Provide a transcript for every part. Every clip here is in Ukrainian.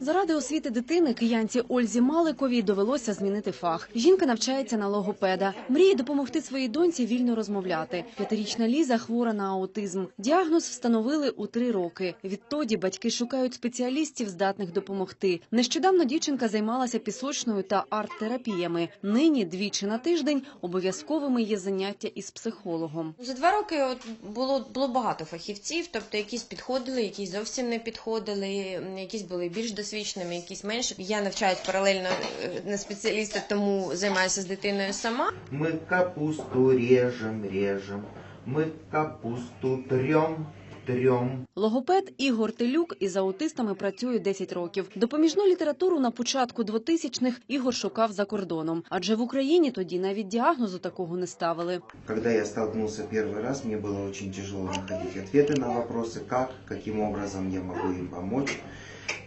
Заради освіти дитини киянці Ользі Маликовій довелося змінити фах. Жінка навчається на логопеда. Мріє допомогти своїй доньці вільно розмовляти. П'ятирічна Ліза хвора на аутизм. Діагноз встановили у три роки. Відтоді батьки шукають спеціалістів, здатних допомогти. Нещодавно дівчинка займалася пісочною та арт-терапіями. Нині двічі на тиждень обов'язковими є заняття із психологом. За два роки от було, було багато фахівців, тобто якісь підходили, якісь зовсім не підходили, якісь були більш досвідченими, якісь менше. Я навчаюсь паралельно е, на спеціаліста, тому займаюся з дитиною сама. Мы капусту режем, режем. Мы капусту трем, трем. Логопед Ігор Телюк із аутистами працює 10 років. Допоміжну літературу на початку 2000-х Ігор шукав за кордоном, адже в Україні тоді навіть діагнозу такого не ставили. Когда я столкнулся первый раз, мне было очень тяжело находить ответы на вопросы, как, каким образом я могу им помочь.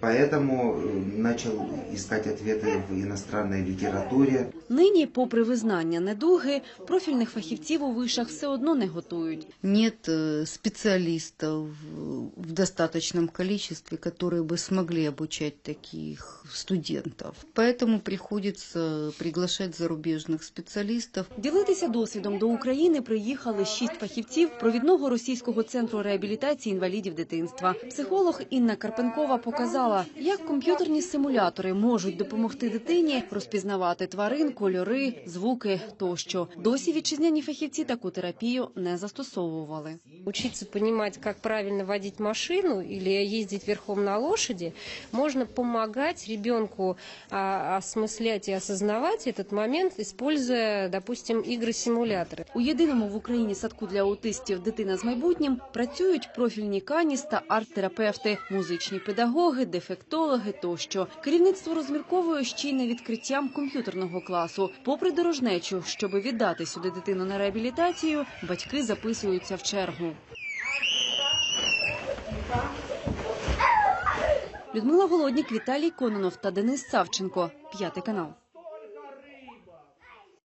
Поэтому э, начал искать ответы в иностранной литературе. Нині, попри визнання недуги, профільних фахівців у вишах все одно не готують. нет э, специалистов в достаточном количестве, которые бы смогли обучать таких студентов. Поэтому приходится приглашать зарубежных специалистов. Ділитися досвідом до України приїхали шість фахівців провідного російського центру реабілітації інвалідів дитинства. Психолог Інна Карпенкова показала, як комп'ютерні симулятори можуть допомогти дитині розпізнавати тварин, кольори, звуки тощо. Досі вітчизняні фахівці таку терапію не застосовували. Учиться понимать, как правильно водить машину или ездить верхом на лошади, можно помогать ребенку а, осмыслять и осознавать этот момент, используя, допустим, игры-симуляторы. У єдиному в Україні садку для аутистів Дитина з майбутнім працюють профільні каніс та арт-терапевти, музичні педагоги, дефектологи тощо. Керівництво розмірковує ще й не відкриттям комп'ютерного класу. Попри дорожнечу, щоби віддати сюди дитину на реабілітацію, батьки записуються в чергу. Людмила Голоднік, Віталій Кононов та Денис Савченко. П'ятий канал.